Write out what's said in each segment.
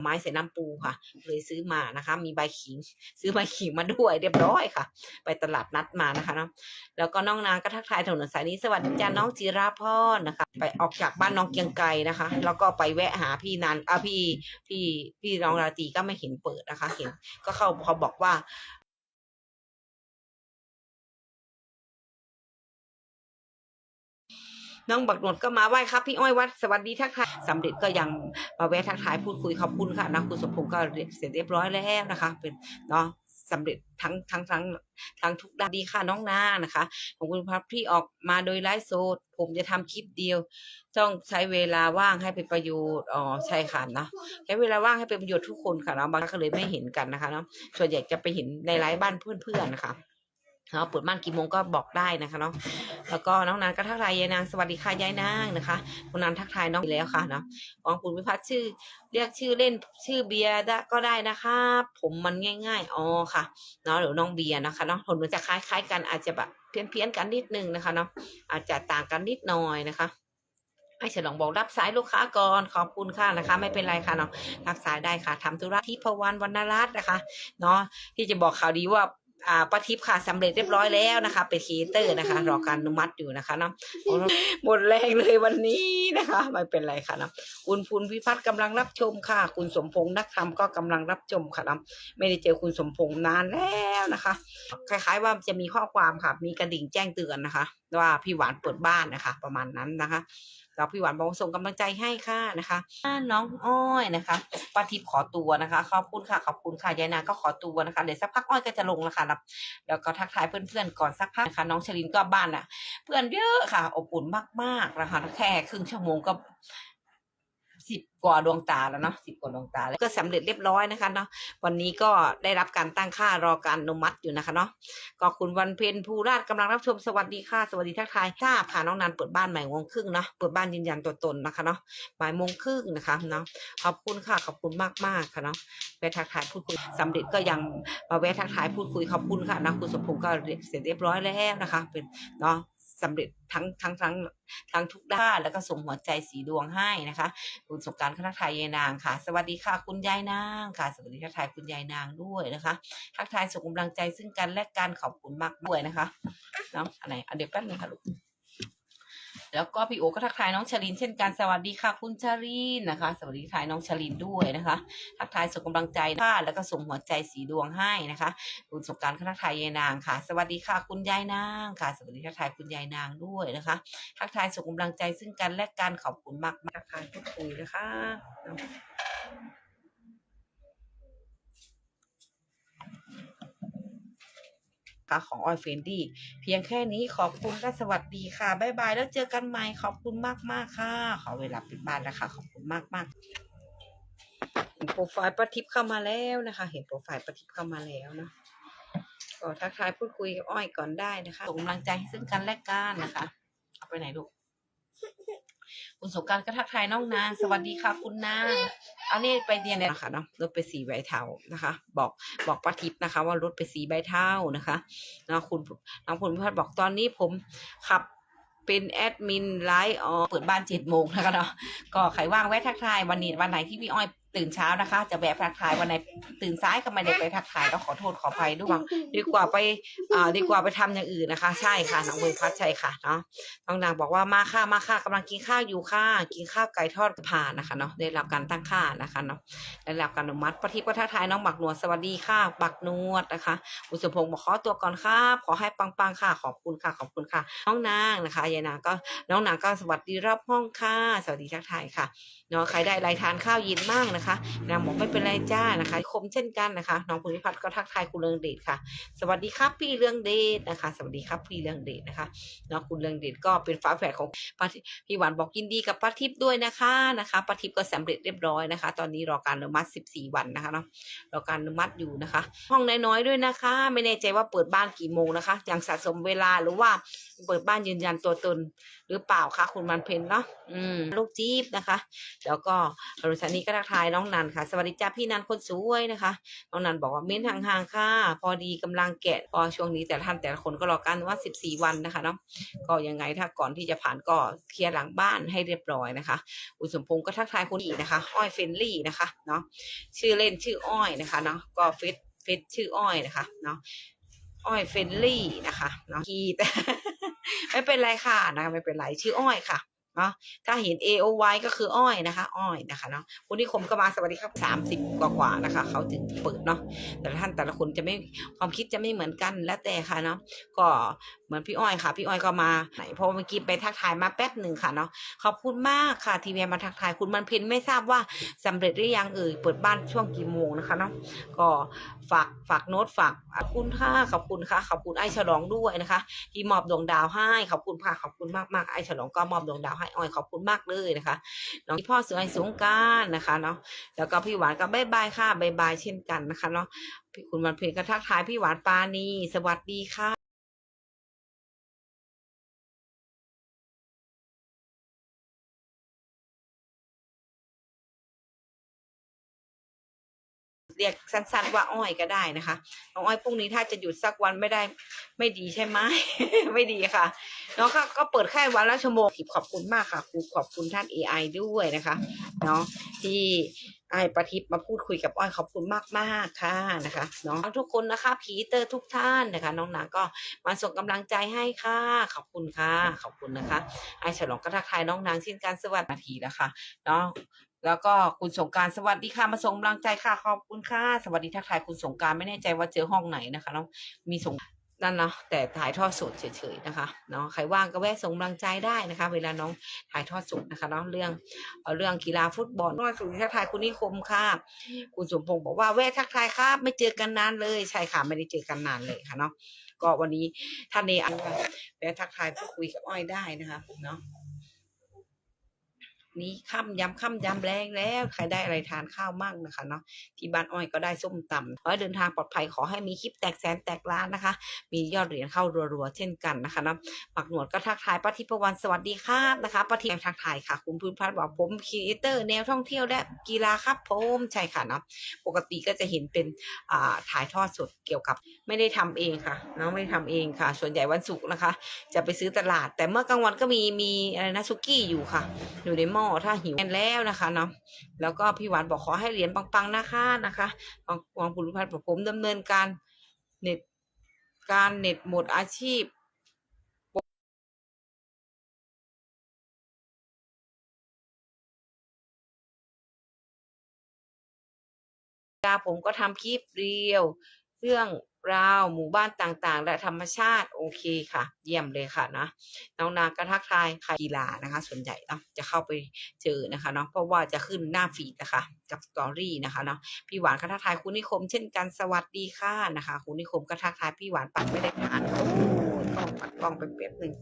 ไม้ใส่น้ำปูค่ะ เลยซื้อมานะคะ มีใบขิง ซื้อใบขิงมาด้วยเรียบร้อยค่ะ ไปตลาดนัดมานะคะเนาะแล้วก็น้องนางก็ทักทายถนนสายนี้สวัสดีจ้าน้องจิราพรนะคะ ไปออกจากบ้านน้องเกียงไกรนะคะ แล้วก็ไปแวะหาพี่นันอะพี่พี่พี่น้องราตรีก็ไม่เห็นเปิดนะคะ เห็นก็เขาเขาบอกว่า น้องบักหนวดก็มาไหว้ครับพี่อ้อยวัดสวัสดีทักทายสำเร็จก็ยังมาแวะทักทายพูดคุยขอบคุณค่ะนะคุณสมพงศ์ก็เสร็จเรียบร้อยแล้วนะคะ เป็นเนาะสำเร็จทั้งทั้งทั้งทั้งทุกด้านดีค่ะน้องนานะคะของคุณพับพี่ออกมาโดยไลฟ์สดผมจะทำคลิปเดียว ต้องใช้เวลาว่างให้เป็นประโยชน์อ๋อใช่ค่ะเนาะใช้เวลาว่างให้เป็นประโยชน์ทุกคนค่ะเนาะบางครั้งก็เลยไม่เห็นกันนะคะเนาะส่วนใหญ่จะไปเห็นในไลฟ์บ้านเพื่อนๆนะคะ เนาะเปิดบ้านกี่โมงก็บอกได้นะคะเนาะแล้วก็น้องนางก็ทักทายยายนางสวัสดีค่ะยายนางนะคะคุณนางทักทายน้องแล้วค่ะเนาะของคุณวิพัฒน์ชื่อ เรียกชื่อเล่นชื่อเบียร์ได้ก็ได้นะคะ ผมมันง่ายๆอ๋อค่ะเนาะหรือน้องเบียร์นะคะเนาะผลมันจะคล้ายๆ กันอาจจะแบบเพี้ยนๆกันนิดนึงนะคะเนาะอาจจะต่างกันนิดหน่อยนะคะให้ฉลองบอกรับสายลูกค้าก่อนขอบคุณค่ะนะคะ ไม่เป็นไรค่ะเนาะรับสายได้ค่ะทำธุระที่พวันวรรณรัตน์นะคะเนาะที่จะบอกข่าวดีว่า อ่าป้าทิพย์ค่ะสำเร็จเรียบร้อยแล้วนะคะ เป็นครีเอเตอร์นะคะ รอการอนุมัติอยู่นะคะเนาะหมดแรงเลยวันนี้นะคะ ไม่เป็นไรค่ะเนาะคุณภูนพิพัฒน์กำลังรับชมค่ะ คุณสมพงษ์นักธรรมก็กำลังรับชมค่ะเนาะไม่ได้เจอคุณสมพงษ์นานแล้วนะคะ คล้าย ๆ ว่าจะมีข้อความค่ะ มีกระดิ่งแจ้งเตือนนะคะ ว่าพี่หวานเปิดบ้านนะคะ ประมาณนั้นนะคะ แล้วพี่หวานบอกส่งกำลังใจให้ค่ะนะคะน้องอ้อยนะคะป้าทิพย์ขอตัวนะคะ ขอบคุณค่ะขอบคุณค่ะยายนาก็ขอตัวนะคะเดี๋ยวสักพักอ้อยก็จะลงแล้วค่ะแล้วแล้วก็ทักทายเพื่อนๆก่อนสักพักนะคะ น้องชลินก็บ้านอะ เพื่อนเยอะค่ะ อบอุ่นมากๆนะคะแค่ครึ่งชั่วโมงก็ สิบกว่าดวงตาแล้วเนาะสิบกว่าดวงตาแล้วก็สำเร็จเรียบร้อยนะคะเนาะวันนี้ก็ได้รับการตั้งค่ารอการอนุมัติอยู่นะคะเนาะก็คุณวันเพ็ญภูราชกำลังรับชมสวัสดีค่ะสวัสดีทักทายทราบค่ะน้องนันเปิดบ้านใหม่โมงครึ่งเนาะเปิดบ้านยืนยันตัวตนนะคะเนาะบ่ายโมงครึ่งนะคะเนาะขอบคุณค่ะขอบคุณมากๆค่ะเนาะแวะทักทายพูดคุยสำเร็จก็ยังมาแวะทักทายพูดคุยขอบคุณค่ะนะคุณสมพงศ์ก็เสร็จเรียบร้อยแล้วนะคะ เป็นเนาะ สำเร็จทั้งทั้งทั้งทั้งทุกด้านแล้วก็ส่งหัวใจสีดวงให้นะคะ คุณสงการคณะทายยายนางค่ะ สวัสดีค่ะ คุณยายนางค่ะ สวัสดีทักทายคุณยายนางด้วยนะคะทักทายส่งกำลังใจซึ่งกันและกันขอบคุณมากด้วยนะคะเนาะอะไรอันเดี๋ยวแป๊บนึงค่ะลูก แล้วก็พี่โอก็ทักทายน้องชลินเช่นกันสวัสดีค่ะคุณชลินนะคะ สวัสดีทักทายน้องชลินด้วยนะคะทักทายส่งกำลังใจค่ะแล้วก็ส่งหัวใจสีดวงให้นะคะ คุณสงการคณะทายยายนางค่ะ สวัสดีค่ะคุณยายนางค่ะ สวัสดีทักทายคุณยายนางด้วยนะคะทักทายส่งกำลังใจซึ่งกันและกันขอบคุณมากมากๆค่ะพูดคุยนะคะ นะคะของออยเฟนดี้เพียงแค่นี้ขอบคุณและสวัสดีค่ะ บ๊ายบาย แล้วเจอกันใหม่ ขอบคุณมากมากๆค่ะ ขอเวลาปิดบ้านแล้วค่ะขอบคุณมากมาก ๆ เห็นโปรไฟล์ประทิปเข้ามาแล้วนะคะ เห็นโปรไฟล์ประทิปเข้ามาแล้วเนาะก็ทักทายพูดคุยกับอ้อยก่อนได้นะคะส่งกำลังใจให้ซึ่งกันและกันนะคะ เอาไปไหนลูก คุณสงกรารก็ทักทายน้องนางสวัสดีค่ะคุณนางเอานี่ไปเรียนเลยนะคะเนาะรถไปสีใบเทานะคะ บอกบอกป้าทิพย์นะคะ ว่ารถไปสีใบเทานะคะเนาะคุณน้องคุณพิพัฒน์บอกตอนนี้ผมขับเป็นแอดมินไลฟ์อ๋อเปิดบ้านเจ็ดโมงนะคะเนาะก็ใครว่างแวะทักทายวันนี้วันไหนที่พี่อ้อย ตื่นเช้านะคะ จะแวะทักทายวันไหนตื่นสายก็ไม่ได้ไปทักทายก็ขอโทษขออภัยด้วยดีกว่าไปอ่าดีกว่าไปทำอย่างอื่นนะคะ ใช่ค่ะน้องเบย์พัดใช่ค่ะเนาะน้องนางบอกว่ามาค่ะมาค่ะกำลังกินข้าวอยู่ค่ะกินข้าวไก่ทอดผ่านนะคะเนาะได้รับการตั้งค่านะคะเนาะได้รับการอนุมัติปฏิปทักทายน้องบักนวดสวัสดีค่ะบักนวดนะคะ อุสมพงศ์บอกขอตัวก่อนครับขอให้ปังๆค่ะขอบคุณค่ะขอบคุณค่ะ น้องนางนะคะยายนางก็น้องนางก็สวัสดีรับห้องค่ะสวัสดีทักทายค่ะเนาะใครได้รทานข้าวเย็นมั่งนะคะนางบอกไม่เป็นไรจ้านะคะ คมเช่นกันนะคะ น้องภูริพัฒน์ก็ทักทายคุณเรืองเดชค่ะ สวัสดีครับพี่เรืองเดชนะคะ สวัสดีครับพี่เรืองเดชนะคะเนาะคุณเรืองเดชก็เป็นฝาแฝดของพี่หวานบอกยินดีกับป้าทิพย์ด้วยนะคะนะคะป้าทิพย์ก็สำเร็จเรียบร้อยนะคะ ตอนนี้รอการอนุมัติ 14 วันนะคะเนาะรอการอนุมัติอยู่นะคะ ห้องน้อยๆด้วยนะคะ ไม่แน่ใจว่าเปิดบ้านกี่โมงนะคะอย่างสะสมเวลาหรือว่าเปิดบ้านยืนยันตัวตนหรือเปล่าคะคุณมันเพนเนาะอืมลูกจี๊บนะคะ แล้วก็อรุณสานีก็ทักทายน้องนันค่ะ สวัสดีจ้าพี่นันคนสวยนะคะ น้องนันบอกว่าเม้นห่างๆค่ะ พอดีกำลังแกะพอช่วงนี้แต่ท่านแต่ละคนก็รอกันว่า 14 วันนะคะเนาะก็ยังไงถ้าก่อนที่จะผ่านก็เคลียร์หลังบ้านให้เรียบร้อยนะคะ อุสมพงศ์ก็ทักทายคุณอีกนะคะ อ้อยเฟนลี่นะคะเนาะชื่อเล่นชื่ออ้อยนะคะเนาะก็เฟซเฟซชื่ออ้อยนะคะเนาะอ้อยเฟนลี่นะคะเนาะคีแต่ไม่เป็นไรค่ะนะคะไม่เป็นไรชื่ออ้อยค่ะ เนาะถ้าเห็น A O Y ก็คืออ้อยนะคะอ้อยนะคะเนาะคุณนิคมก็มาสวัสดีครับสามสิบกว่าๆนะคะเขาถึงเปิดเนาะแต่ละท่านแต่ละคนจะไม่ความคิดจะไม่เหมือนกันแล้วแต่ค่ะเนาะก็เหมือนพี่อ้อยค่ะ พี่อ้อยก็มาไหนเพราะเมื่อกี้ไปทักทายมาแป๊บหนึ่งค่ะเนาะขอบคุณมากค่ะ ทีวีมาทักทายคุณมันเพ็ญไม่ทราบว่าสำเร็จหรือยังเอ่ยเปิดบ้านช่วงกี่โมงนะคะเนาะก็ฝากฝากโน้ตฝากขอบคุณค่ะขอบคุณค่ะขอบคุณไอ้ฉลองด้วยนะคะ ที่มอบดวงดาวให้ขอบคุณค่ะขอบคุณมากมากๆไอ้ฉลองก็มอบดวงดาวให้อ้อยขอบคุณมากเลยนะคะน้องพี่พ่อสวยสงการนะคะเนาะแล้วก็พี่หวานก็บายบายค่ะบายบายเช่นกันนะคะเนาะพี่คุณวันเพ็ญก็ทักทายพี่หวานปานีสวัสดีค่ะ เรียกสั้นๆว่าอ้อยก็ได้นะคะน้องอ้อยพรุ่งนี้ถ้าจะหยุดสักวันไม่ได้ไม่ดีใช่ไหม ไม่ดีค่ะเนาะก็ก็เปิดแค่วันละชั่วโมงขอบคุณมากค่ะครูขอบคุณท่าน AI ด้วยนะคะเนาะที่ไอ้ประทิปมาพูดคุยกับอ้อยขอบคุณมากๆค่ะนะคะเนาะทุกคนนะคะผีเตอร์ทุกท่านนะคะ น้องนาก็มาส่งกำลังใจให้ค่ะ ขอบคุณค่ะ ขอบคุณนะคะ ไอ้ฉลองก็ทักทายน้องนางเช่นกันสวัสดีนาทีแล้วค่ะเนาะ แล้วก็คุณสงการสวัสดีค่ะมาส่งกำลังใจค่ะขอบคุณค่ะสวัสดีทักทายคุณสงการไม่แน่ใจว่าเจอห้องไหนนะคะน้องมีส่งนั่นเนาะแต่ถ่ายทอดสดเฉยๆนะคะเนาะใครว่างก็แวะส่งกำลังใจได้นะคะ เวลาน้องถ่ายทอดสดนะคะเนาะเรื่องเรื่องกีฬาฟุตบอลน้อยสุดทักทายคุณนิคมค่ะคุณสมพงศ์บอกว่าแวะทักทายครับไม่เจอกันนานเลยใช่ค่ะไม่ได้เจอกันนานเลยค่ะเนาะก็วันนี้ท่านเนอันแวะทักทายพูดคุยกับอ้อยได้นะคะเนาะ นี้ค่ำยำค่ำยำแรงแล้ว ใครได้อะไรทานข้าวมั่งนะคะเนาะที่บ้านอ้อยก็ได้ส้มตำขอให้เดินทางปลอดภัยขอให้มีคลิปแตกแสนแตกล้านนะคะ มียอดเหรียญเข้ารัวๆเช่นกันนะคะเนาะปักหนวดก็ทักทายป้าทิพวรรณสวัสดีครับนะคะป้าทิพย์ทักทายค่ะ คุณพื้นพัฒน์บอกผมครีเอเตอร์แนวท่องเที่ยวและกีฬาครับผมใช่ค่ะเนาะปกติก็จะเห็นเป็นอ่าถ่ายทอดสดเกี่ยวกับ ไม่ได้ทำเองค่ะเนาะไม่ได้ทำเองค่ะ ส่วนใหญ่วันศุกร์นะคะ จะไปซื้อตลาด แต่เมื่อกลางวันก็มีมีอะไรนะซุกี้อยู่ค่ะ อยู่ในหม้อถ้าหิวแน่นแล้วนะคะเนาะแล้วก็พี่หวานบอกขอให้เหรียญปังๆนะคะนะคะวางวางบุรุพัฒน์บอกผมดำเนินการเน็ตการเน็ตหมดอาชีพาผมก็ทำคลิปเรียว เรื่องราวหมู่บ้านต่างๆ และธรรมชาติโอเคค่ะ เยี่ยมเลยค่ะนะน้องนาก็ทักทายค่ะกีฬานะคะ ส่วนใหญ่เนาะจะเข้าไปเจอนะคะเนาะเพราะว่าจะขึ้นหน้าฟีดนะคะกับสตอรี่นะคะเนาะพี่หวานก็ทักทายคุณนิคม เช่นกันสวัสดีค่ะนะคะคุณนิคมก็ทักทายพี่หวานปัดไม่ได้ผ่านโอ้กล้องปัดกล้องไปแป๊บหนึ่ง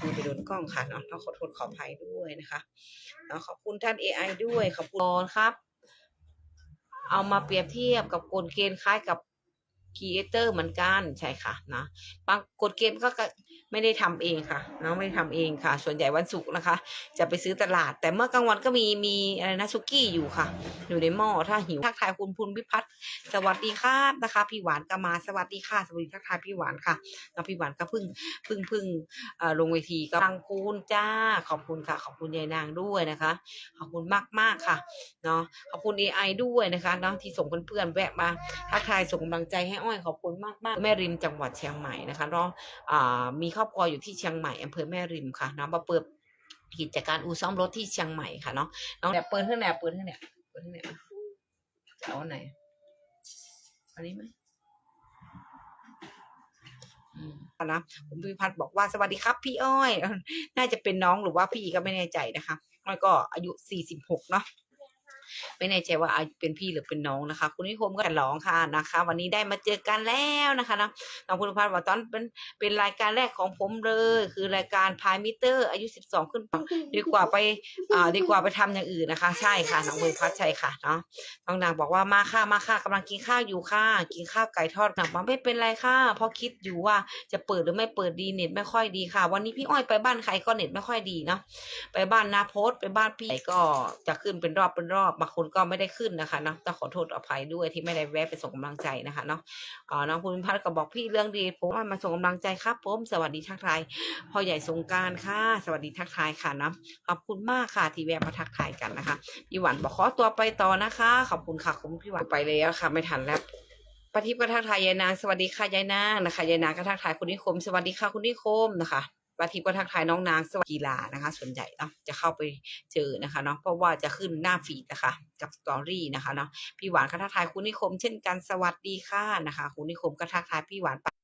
มือไปโดนกล้องค่ะเนาะต้องขอโทษขออภัยด้วยนะคะเนาะขอบคุณท่าน AI ด้วยขอบคุณครับเอามาเปรียบเทียบกับกฎเกณฑ์คล้ายกับ ครีเอเตอร์เหมือนกันใช่ค่ะนะบางกฎเกณฑ์ก็ก็ ไม่ได้ทำเองค่ะเนาะไม่ได้ทำเองค่ะ ส่วนใหญ่วันศุกร์นะคะ จะไปซื้อตลาด แต่เมื่อกลางวันก็มีมีอะไรนะซุกี้อยู่ค่ะ อยู่ในหม้อถ้าหิวทักทายคุณพุนพิพัฒน์สวัสดีครับนะคะ พี่หวานก็มาสวัสดีค่ะสวัสดีทักทายพี่หวานค่ะแล้วพี่หวานก็พิ่งพิ่งพิ่งเอ่อลงเวทีก็ทางคุณจ้าขอบคุณค่ะ ขอบคุณยายนางด้วยนะคะ ขอบคุณมากมากค่ะเนาะขอบคุณ AI ด้วยนะคะเนาะที่ส่งเพื่อนๆแวะมาทักทายส่งกำลังใจให้อ้อยขอบคุณมากมากแม่ริมจังหวัดเชียงใหม่นะคะเนาะอ่ามีครอบครัวอยู่ที่เชียงใหม่อำเภอแม่ริมค่ะเนาะมาเปิดกิจการอู่ซ่อมรถที่เชียงใหม่ค่ะเนาะน้องเนี่ยเปิดเท่าไหร่เปิดเท่าไหร่เปิดเท่าไหร่จะเอาอันไหนอันนี้ไหมอืมนะคุณพิพัฒน์บอกว่าสวัสดีครับ พี่อ้อย น่าจะเป็นน้องหรือว่าพี่ก็ไม่แน่ใจนะคะอ้อยก็อายุสี่สิบหกเนาะ ไม่แน่ใจว่าอายุเป็นพี่หรือเป็นน้องนะคะ คุณนิคมก็ฉลองค่ะนะคะ วันนี้ได้มาเจอกันแล้วนะคะนะน้องพุทธพัฒน์บอกตอนเป็นเป็นรายการแรกของผมเลย คือรายการพายมิเตอร์ อายุสิบสองขึ้นไปดีกว่าไปอ่าดีกว่าไปทำอย่างอื่นนะคะ ใช่ค่ะน้องพุทธพัฒน์ใช่ค่ะเนาะน้องนางบอกว่ามาค่ะมาค่ะกำลังกินข้าวอยู่ค่ะกินข้าวไก่ทอดหนักมาไม่เป็นไรค่ะเพราะคิดอยู่ว่าจะเปิดหรือไม่เปิดดีเน็ตไม่ค่อยดีค่ะ วันนี้พี่อ้อยไปบ้านใครก็เน็ตไม่ค่อยดีเนาะไปบ้านนาโพสไปบ้านพี่ก็จะขึ้นเป็นรอบเป็นรอบบางคนก็ไม่ได้ขึ้นนะคะเนาะต้องขอโทษอภัยด้วยที่ไม่ได้แวะไปส่งกำลังใจนะคะเนาะอ๋อน้องภูมิพัฒน์ก็บอกพี่เรื่องดีผมมาส่งกำลังใจครับผมสวัสดีทักทายพ่อใหญ่สงการค่ะสวัสดีทักทายค่ะเนาะขอบคุณมากค่ะที่แวะมาทักทายกันนะคะพี่หวานบอกขอตัวไปต่อนะคะ ขอบคุณค่ะคุณพี่หวานไปแล้วค่ะ ไม่ทันแล้วปฏิบก็ทักทายยายนางสวัสดีค่ะยายนางนะคะยายนางก็ทักทายคุณนิคม สวัสดีค่ะคุณนิคมนะคะ ปฏิบก็ทักทายน้องนางสวัสดีกีฬานะคะ ส่วนใหญ่เนาะจะเข้าไปเจอนะคะเนาะเพราะว่าจะขึ้นหน้าฟีดนะคะกับสตอรี่นะคะเนาะพี่หวานก็ทักทายคุณนิคมเช่นกันสวัสดีค่ะนะคะ คุณนิคมก็ทักทายพี่หวานไป